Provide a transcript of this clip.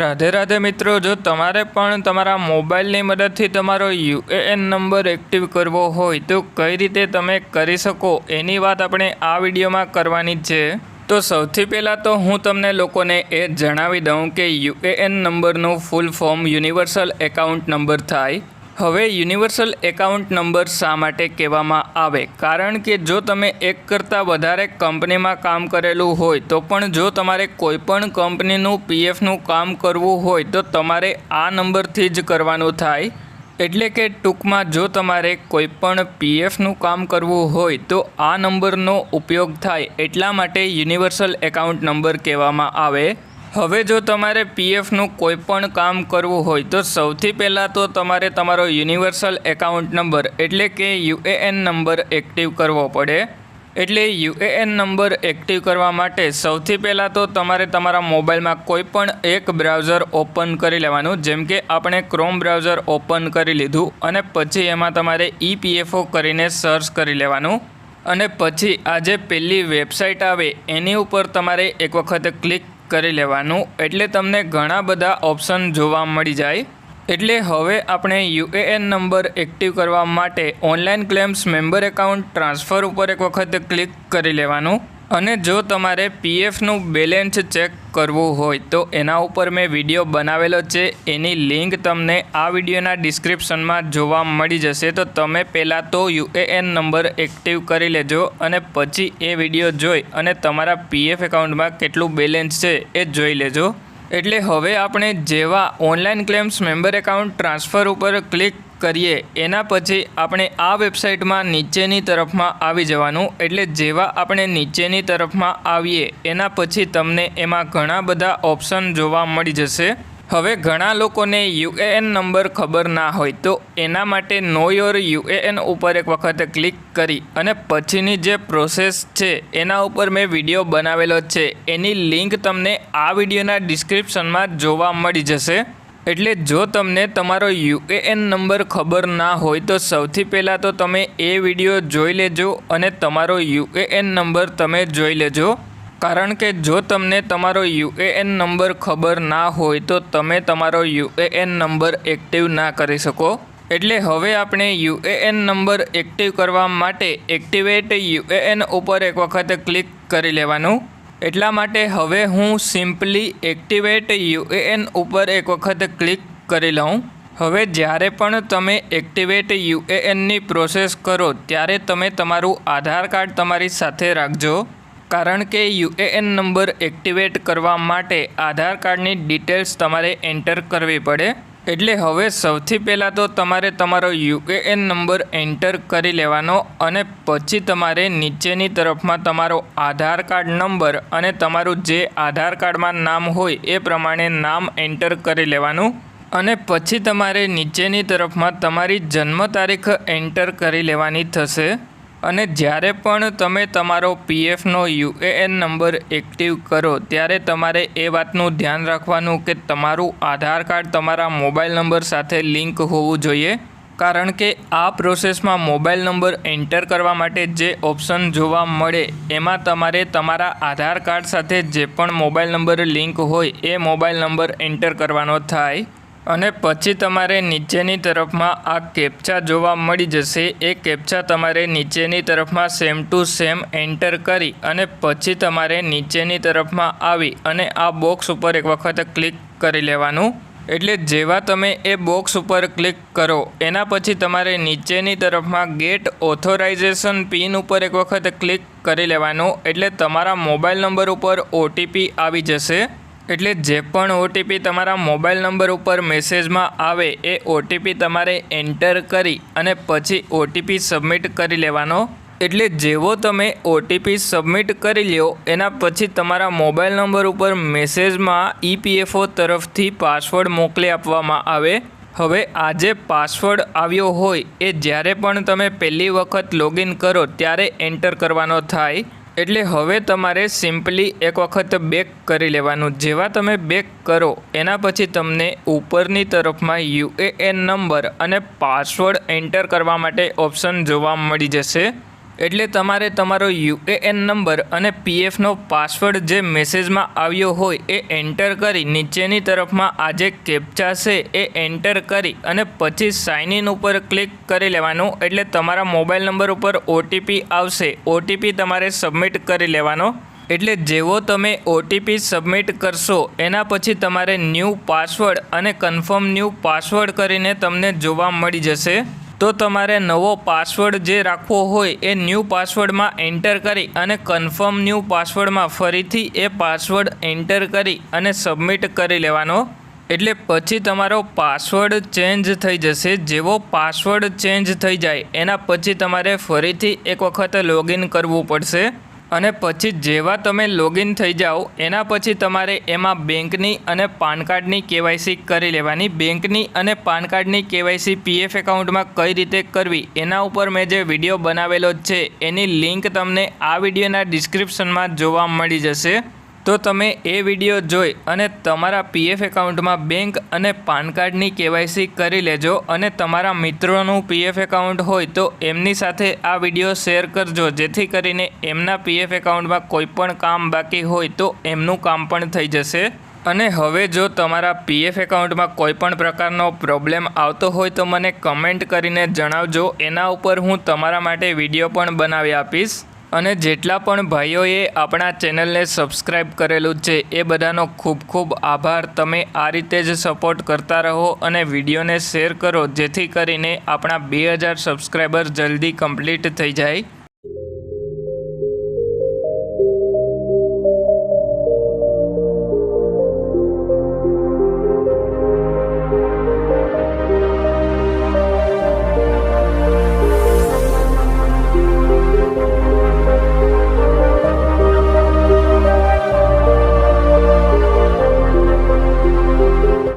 રાધે રાધે મિત્રો, જો તમારે પણ તમારા મોબાઈલની મદદથી તમારો યુએએન નંબર એક્ટિવ કરવો હોય, તો કઈ રીતે તમે કરી શકો? એની વાત આપણે આ વિડીયોમાં કરવાની છે. તો સૌથી પહેલાં તો હું તમને લોકોને એ જણાવી દઉં કે યુએએન નંબરનું full form universal account number થાય. હવે યુનિવર્સલ એકાઉન્ટ નંબર શા માટે કહેવામાં આવે? કારણ કે જો તમે એક કરતાં વધારે કંપનીમાં કામ કરેલું હોય, તો પણ જો તમારે કોઈપણ કંપનીનું પીએફનું કામ કરવું હોય, તો તમારે આ નંબરથી જ કરવાનું થાય. એટલે કે ટૂંકમાં જો તમારે કોઈપણ પીએફનું કામ કરવું હોય, તો આ નંબરનો ઉપયોગ થાય. એટલા માટે યુનિવર્સલ એકાઉન્ટ નંબર કહેવામાં આવે. હવે જો તમારે પીએફનું કોઈ પણ કામ કરવું હોય, તો સૌથી પહેલાં તો તમારે તમારો યુનિવર્સલ એકાઉન્ટ નંબર, એટલે કે યુએએન નંબર એક્ટિવ કરવો પડે. એટલે યુએએન નંબર એક્ટિવ કરવા માટે સૌથી પહેલાં તો તમારે તમારા મોબાઈલમાં કોઈ પણ એક બ્રાઉઝર ઓપન કરી લેવાનું, જેમ કે આપણે ક્રોમ બ્રાઉઝર ઓપન કરી લીધું, અને પછી એમાં તમારે ઈપીએફઓ કરીને સર્ચ કરી લેવાનું. અને પછી આ જે પહેલી વેબસાઇટ આવે, એની ઉપર તમારે એક વખત ક્લિક કરી લેવાનું. એટલે તમને ઘણા બધા ઓપ્શન જોવા મળી જાય. એટલે હવે આપણે યુએએન નંબર એક્ટિવ કરવા માટે online claims member account transfer ઉપર એક વખત ક્લિક કરી લેવાનું. અને જો તમારે પીએફનું બેલેન્સ ચેક કરવું હોય તો એના ઉપર મેં વીડિયો બનાવેલો છે. એની લિંક તમને આ વિડીયોના ડિસ્ક્રિપ્શનમાં જોવા મળી જશે. તો તમે પહેલાં તો યુએએન નંબર એક્ટિવ કરી લેજો અને પછી એ વીડિયો જોઈ અને તમારા પીએફ એકાઉન્ટમાં કેટલું બેલેન્સ છે એ જોઈ લેજો. એટલે હવે આપણે જેવા online claims member account transfer ઉપર ક્લિક કરીએ. એના પછી આપણે આ વેબસાઇટમાં નીચેની તરફમાં આવી જવાનું, એટલે જેવા આપણે નીચેની તરફમાં આવીએ, એના પછી તમને એમાં ઘણા બધા ઓપ્શન જોવા મળી જશે. હવે ઘણા લોકોને યુએએન નંબર ખબર ના હોય, તો એના માટે નો યોર યુએએન ઉપર એક વખત ક્લિક કરી અને પછીની જે પ્રોસેસ છે, એના ઉપર મેં વીડિયો બનાવેલો છે. એની લિંક તમને આ વિડીયોના ડિસ્ક્રિપ્શનમાં જોવા મળી જશે. એટલે જો તમને તમારો યુએએન નંબર ખબર ના હોય તો સૌથી પહેલાં તો તમે એ વીડિયો જોઈ લેજો અને તમારો યુએએન નંબર તમે જોઈ લેજો. કારણ કે જો તમને તમારો યુએએન નંબર ખબર ના હોય તો તમે તમારો યુએએન નંબર એક્ટિવ ના કરી શકો. એટલે હવે આપણે યુએએન નંબર એક્ટિવ કરવા માટે એક્ટિવેટ યુએએન ઉપર એક વખત ક્લિક કરી લેવાનું. એટલા માટે હવે હું સિમ્પલી એક્ટિવેટ યુએએન ઉપર એક વખત ક્લિક કરી લઉં. હવે જ્યારે પણ તમે એક્ટિવેટ યુએએનની પ્રોસેસ કરો, ત્યારે તમે તમારું આધાર કાર્ડ તમારી સાથે રાખજો. કારણ કે યુએએન નંબર એક્ટિવેટ કરવા માટે આધાર કાર્ડની ડિટેલ્સ તમારે એન્ટર કરવી પડે. એટલે હવે સૌથી પહેલાં તો તમારે તમારો યુએએન નંબર એન્ટર કરી લેવાનો અને પછી તમારે નીચેની તરફમાં તમારો આધાર કાર્ડ નંબર અને તમારું જે આધાર કાર્ડમાં નામ હોય એ પ્રમાણે નામ એન્ટર કરી લેવાનું. અને પછી તમારે નીચેની તરફમાં તમારી જન્મ તારીખ એન્ટર કરી લેવાની થશે. અને જ્યારે પણ તમે તમારો પીએફનો યુએએન નંબર એક્ટિવ કરો, ત્યારે તમારે એ વાતનું ધ્યાન રાખવાનું કે તમારું આધાર કાર્ડ તમારા મોબાઈલ નંબર સાથે લિંક હોવું જોઈએ. કારણ કે આ પ્રોસેસમાં મોબાઈલ નંબર એન્ટર કરવા માટે જે ઓપ્શન જોવા મળે, એમાં તમારે તમારા આધાર કાર્ડ સાથે જે પણ મોબાઈલ નંબર લિંક હોય, એ મોબાઈલ નંબર એન્ટર કરવાનો થાય. અને પછી તમારે નીચેની તરફમાં આ કેપ્ચા જોવા મળી જશે. એ કેપ્ચા તમારે નીચેની તરફમાં સેમ ટુ સેમ એન્ટર કરી અને પછી તમારે નીચેની તરફમાં આવી અને આ બોક્સ ઉપર એક વખત ક્લિક કરી લેવાનું. એટલે જેવા તમે એ બોક્સ ઉપર ક્લિક કરો, એના પછી તમારે નીચેની તરફમાં ગેટ ઓથોરાઇઝેશન પિન ઉપર એક વખત ક્લિક કરી લેવાનું. એટલે તમારા મોબાઈલ નંબર ઉપર ઓટીપી આવી જશે. એટલે જે પણ ઓટીપી તમારા મોબાઈલ નંબર ઉપર મેસેજમાં આવે એ ઓટીપી તમારે એન્ટર કરી અને પછી ઓટીપી સબમિટ કરી લેવાનો. એટલે જેવો તમે ઓટીપી સબમિટ કરી લ્યો, એના પછી તમારા મોબાઈલ નંબર ઉપર મેસેજમાં ઈપીએફઓ તરફથી પાસવર્ડ મોકલી આપવામાં આવે. હવે આ જે પાસવર્ડ આવ્યો હોય, એ જ્યારે પણ તમે પહેલી વખત લોગિન કરો, ત્યારે એન્ટર કરવાનો થાય. એટલે હવે તમારે સિમ્પલી એક વખત બેક કરી લેવાનું. જેવા તમે બેક કરો, એના પછી તમને ઉપરની તરફમાં યુએએન નંબર અને પાસવર્ડ એન્ટર કરવા માટે ઓપ્શન જોવા મળી જશે. એટલે તમારે તમારો યુએએન નંબર અને પીએફનો પાસવર્ડ જે મેસેજમાં આવ્યો હોય એ એન્ટર કરી નીચેની તરફમાં આ જે કેપ્ચા છે એ એન્ટર કરી અને પછી સાઇન ઇન ઉપર ક્લિક કરી લેવાનું. એટલે તમારા મોબાઈલ નંબર ઉપર ઓટીપી આવશે. ઓટીપી તમારે સબમિટ કરી લેવાનો. એટલે જેવો તમે ઓટીપી સબમિટ કરશો, એના પછી તમારે ન્યૂ પાસવર્ડ અને કન્ફર્મ ન્યૂ પાસવર્ડ કરીને તમને જોવા મળી જશે. તો તમારે નવો પાસવર્ડ જે રાખવો હોય એ ન્યૂ પાસવર્ડમાં એન્ટર કરી અને કન્ફર્મ ન્યૂ પાસવર્ડમાં ફરીથી એ પાસવર્ડ એન્ટર કરી અને સબમિટ કરી લેવાનો. એટલે પછી તમારો પાસવર્ડ ચેન્જ થઈ જશે. જેવો પાસવર્ડ ચેન્જ થઈ જાય, એના પછી તમારે ફરીથી એક વખત લોગિન કરવું પડશે. અને પછી જેવા તમે લોગિન થઈ જાઓ, એના પછી તમારે એમાં બેંકની અને પાન કાર્ડની કેવાયસી કરી લેવાની. બેંકની અને પાન કાર્ડની કેવાયસી પીએફ એકાઉન્ટમાં કઈ રીતે કરવી, એના ઉપર મેં જે વીડિયો બનાવેલો છે, એની લિંક તમને આ વિડીયોના ડિસ્ક્રિપ્શનમાં જોવા મળી જશે. તો તમે એ વીડિયો જોઈ અને તમારા પીએફ એકાઉન્ટમાં બેંક અને પાન કાર્ડની કેવાયસી કરી લેજો અને તમારા મિત્રોનું પીએફ એકાઉન્ટ હોય તો એમની સાથે આ વીડિયો શેર કરજો. જેથી કરીને એમના પીએફ એકાઉન્ટમાં કોઈ પણ કામ બાકી હોય તો એમનું કામ પણ થઈ જશે. અને હવે જો તમારા પીએફ એકાઉન્ટમાં કોઈ પણ પ્રકારનો પ્રોબ્લેમ આવતો હોય તો મને કમેન્ટ કરીને જણાવજો. એના ઉપર હું તમારા માટે વીડિયો પણ બનાવી આપીશ. અને જેટલા પણ ભાઈઓએ આપણા ચેનલને સબસ્ક્રાઈબ કરેલું છે, એ બધાનો ખૂબ ખૂબ આભાર. તમે આ રીતે જ સપોર્ટ કરતા રહો અને વિડીયોને શેર કરો, જેથી કરીને આપણા બે હજાર સબસ્ક્રાઈબર જલ્દી કમ્પ્લીટ થઈ જાય.